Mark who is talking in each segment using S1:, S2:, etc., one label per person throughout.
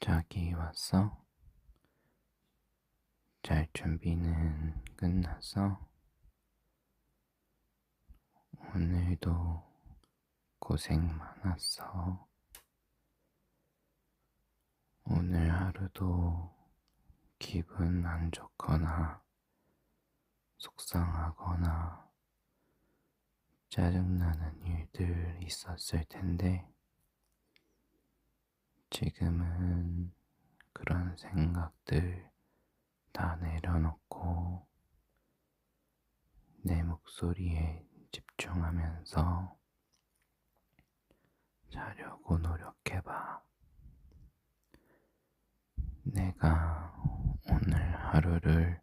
S1: 자기 왔어? 잘 준비는 끝났어? 오늘도 고생 많았어. 오늘 하루도 기분 안 좋거나 속상하거나 짜증나는 일들 있었을 텐데 지금은 그런 생각들 다 내려놓고 내 목소리에 집중하면서 자려고 노력해봐. 내가 오늘 하루를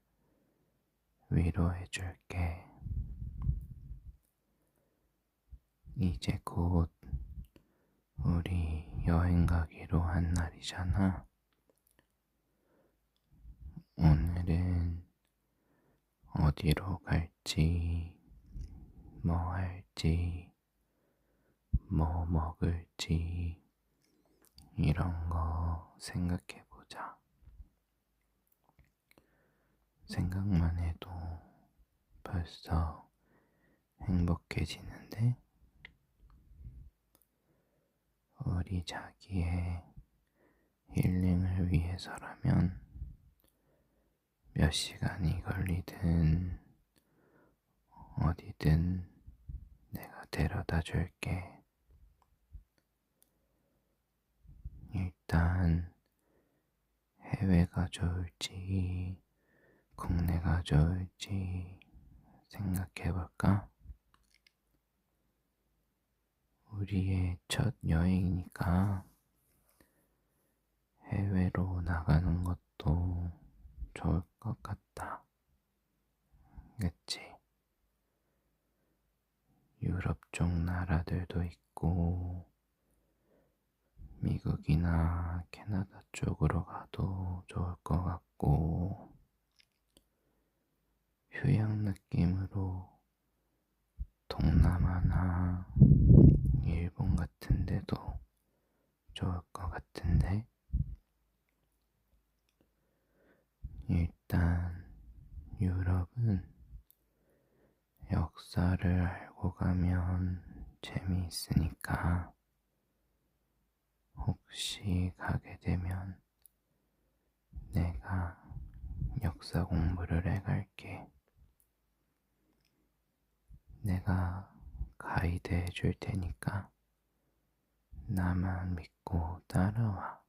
S1: 위로해줄게. 이제 곧 우리 여행 가기로 한 날이잖아. 오늘은 어디로 갈지, 뭐 할지, 뭐 먹을지, 이런 거 생각해 보자. 생각만 해도 벌써 행복해지는데? 우리 자기의 힐링을 위해서라면 몇 시간이 걸리든 어디든 내가 데려다 줄게. 일단 해외가 좋을지 국내가 좋을지 생각해 볼까? 우리의 첫 여행이니까 해외로 나가는 것도 좋을 것 같다. 그치? 유럽 쪽 나라들도 있고, 미국이나 캐나다 쪽으로 가도 좋을 것 같고, 휴양 느낌으로 동남아나 일본 같은 데도 좋을 것 같은데? 일단 유럽은 역사를 알고 가면 재미있으니까 혹시 가게 되면 내가 역사 공부를 해갈게. 내가 가이드 해줄 테니까 나만 믿고 따라와.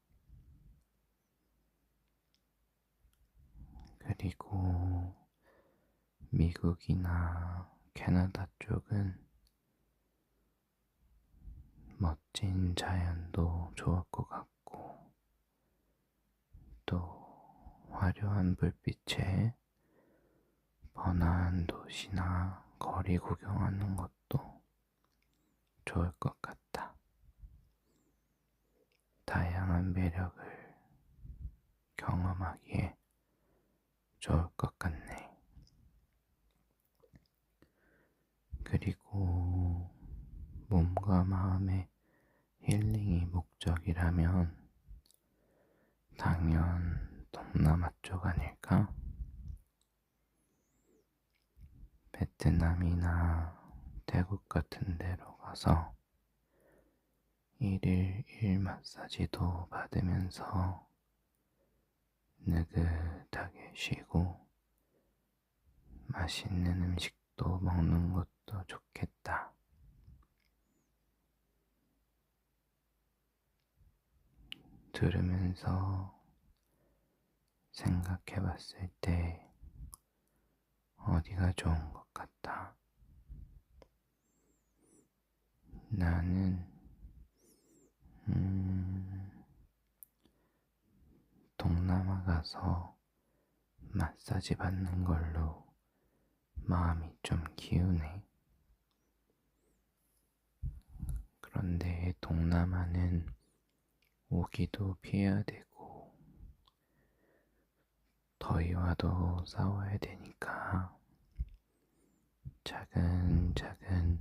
S1: 그리고 미국이나 캐나다 쪽은 멋진 자연도 좋을 것 같고 또 화려한 불빛에 번화한 도시나 거리 구경하는 것도 좋을 것 같다. 다양한 매력을 경험하기에 좋을 것 같네. 그리고 몸과 마음의 힐링이 목적이라면 당연 동남아 쪽 아닐까? 베트남이나 태국 같은 데로 가서 일일 일 마사지도 받으면서 느긋하게 쉬고 맛있는 음식도 먹는 것도 좋겠다. 들으면서 생각해 봤을 때 어디가 좋은 것 같아? 나는, 음, 동남아 가서 마사지 받는 걸로 마음이 좀 기우네. 그런데 동남아는 오기도 피해야 되고, 더위와도 싸워야 되니까, 차근차근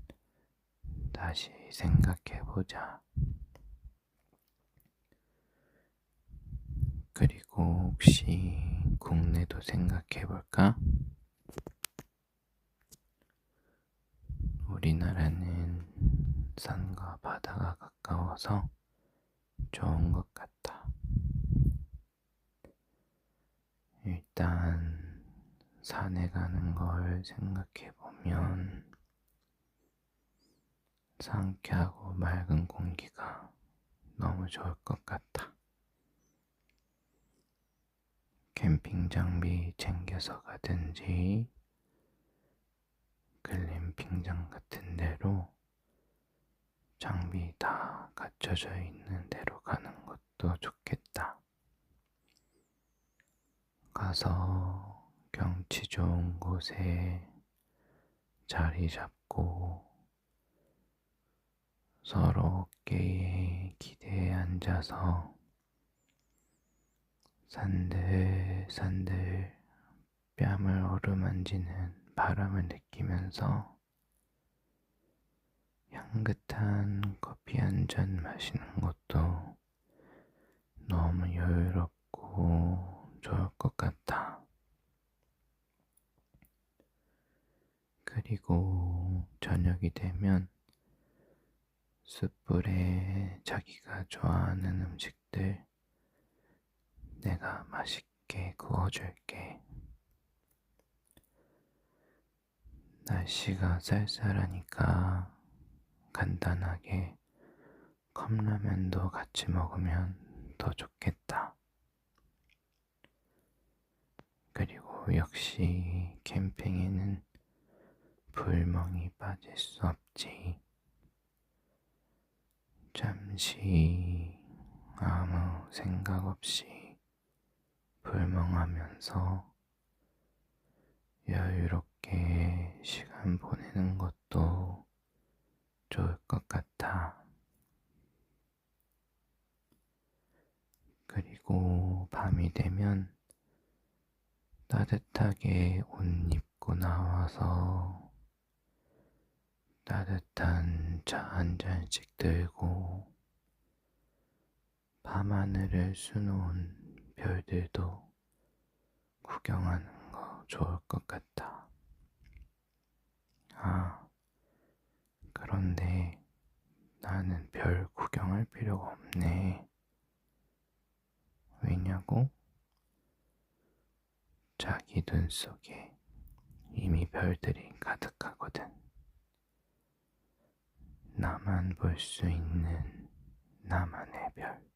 S1: 다시 생각해 보자. 그리고 혹시 국내도 생각해 볼까? 우리나라는 산과 바다가 가까워서 좋은 것 같아. 일단 산에 가는 걸 생각해 보면 상쾌하고 맑은 공기가 너무 좋을 것 같아. 캠핑 장비 챙겨서 가든지 글램핑장 같은 데로 장비 다 갖춰져 있는 데로 가는 것도 좋겠다. 가서 경치 좋은 곳에 자리 잡고 서로 어깨에 기대에 앉아서 산들산들 뺨을 어루만지는 바람을 느끼면서 향긋한 커피 한 잔 마시는 것도 너무 여유롭고 좋을 것 같아. 그리고 저녁이 되면 숯불에 자기가 좋아하는 음식들 내가 맛있게 구워줄게. 날씨가 쌀쌀하니까 간단하게 컵라면도 같이 먹으면 더 좋겠다. 그리고 역시 캠핑에는 불멍이 빠질 수 없지. 잠시 아무 생각 없이 불멍하면서 여유롭게 시간 보내는 것도 좋을 것 같아. 그리고 밤이 되면 따뜻하게 옷 입고 나와서 따뜻한 차 한 잔씩 들고 밤하늘을 수놓은 별들도 구경하는 거 좋을 것 같아. 아, 그런데 나는 별 구경할 필요가 없네. 왜냐고? 자기 눈 속에 이미 별들이 가득하거든. 나만 볼 수 있는 나만의 별.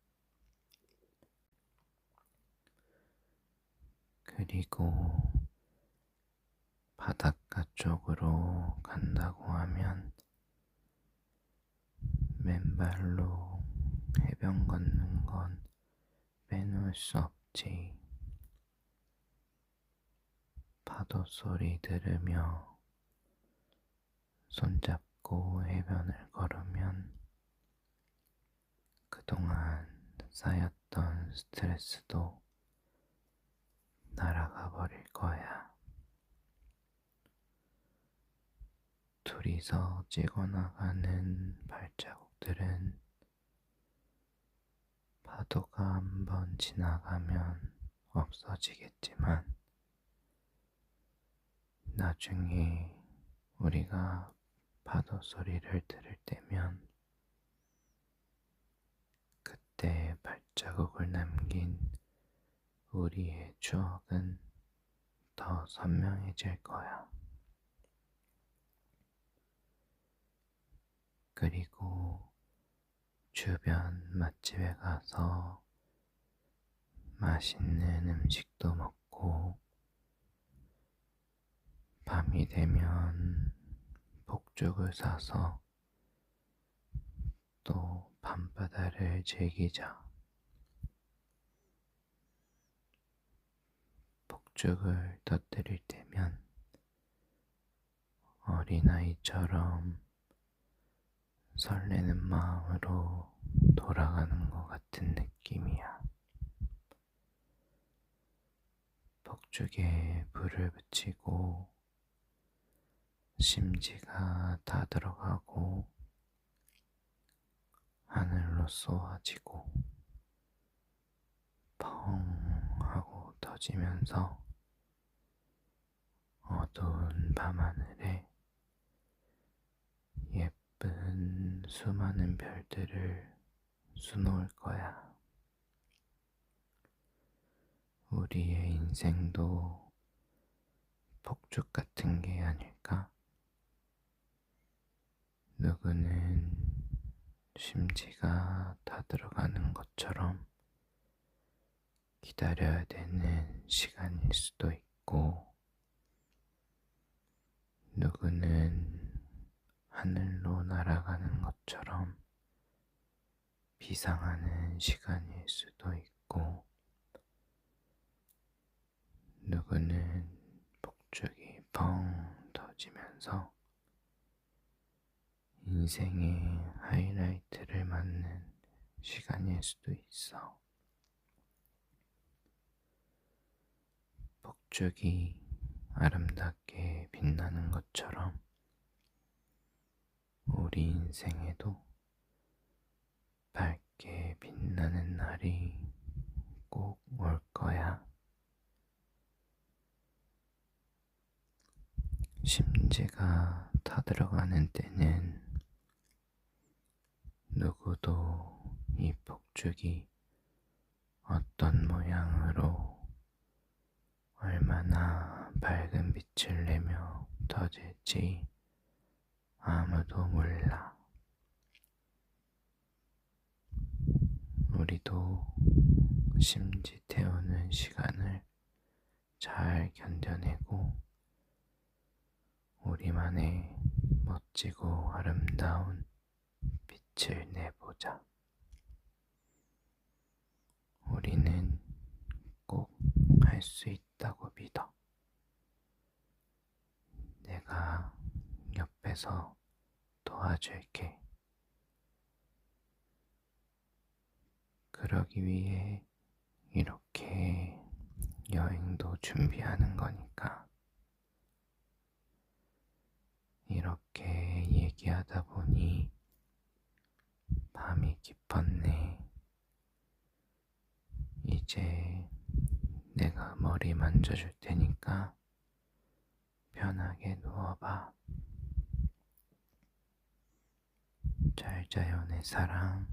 S1: 그리고 바닷가 쪽으로 간다고 하면 맨발로 해변 걷는 건 빼놓을 수 없지. 파도 소리 들으며 손잡고 해변을 걸으면 그동안 쌓였던 스트레스도 날아가 버릴 거야. 둘이서 찍어 나가는 발자국들은 파도가 한번 지나가면 없어지겠지만 나중에 우리가 파도 소리를 들을 때면 그때 발자국을 남긴 우리의 추억은 더 선명해질 거야. 그리고 주변 맛집에 가서 맛있는 음식도 먹고 밤이 되면 복죽을 사서 또 밤바다를 즐기자. 폭죽을 터뜨릴 때면 어린아이처럼 설레는 마음으로 돌아가는 것 같은 느낌이야. 폭죽에 불을 붙이고 심지가 다 들어가고 하늘로 쏘아지고 펑 터지면서 어두운 밤하늘에 예쁜 수많은 별들을 수놓을 거야. 우리의 인생도 폭죽 같은 게 아닐까? 누구는 심지가 다 들어가는 것처럼 기다려야 되는 시간일 수도 있고, 누구는 하늘로 날아가는 것처럼 비상하는 시간일 수도 있고, 누구는 폭죽이 펑 터지면서 인생의 하이라이트를 맞는 시간일 수도 있어. 폭죽이 아름답게 빛나는 것처럼 우리 인생에도 밝게 빛나는 날이 꼭 올 거야. 심지가 타들어가는 때는 누구도 이 폭죽이 어떤 모양으로 얼마나 밝은 빛을 내며 터질지 아무도 몰라. 우리도 심지 태우는 시간을 잘 견뎌내고 우리만의 멋지고 아름다운 빛을 내보자. 우리는 꼭 할 수 있다고 믿어. 내가 옆에서 도와줄게. 그러기 위해 이렇게 여행도 준비하는 거니까. 이렇게 얘기하다 보니 밤이 깊었네. 이제 내가 머리 만져줄 테니까 편하게 누워봐. 잘 자요, 내 사랑.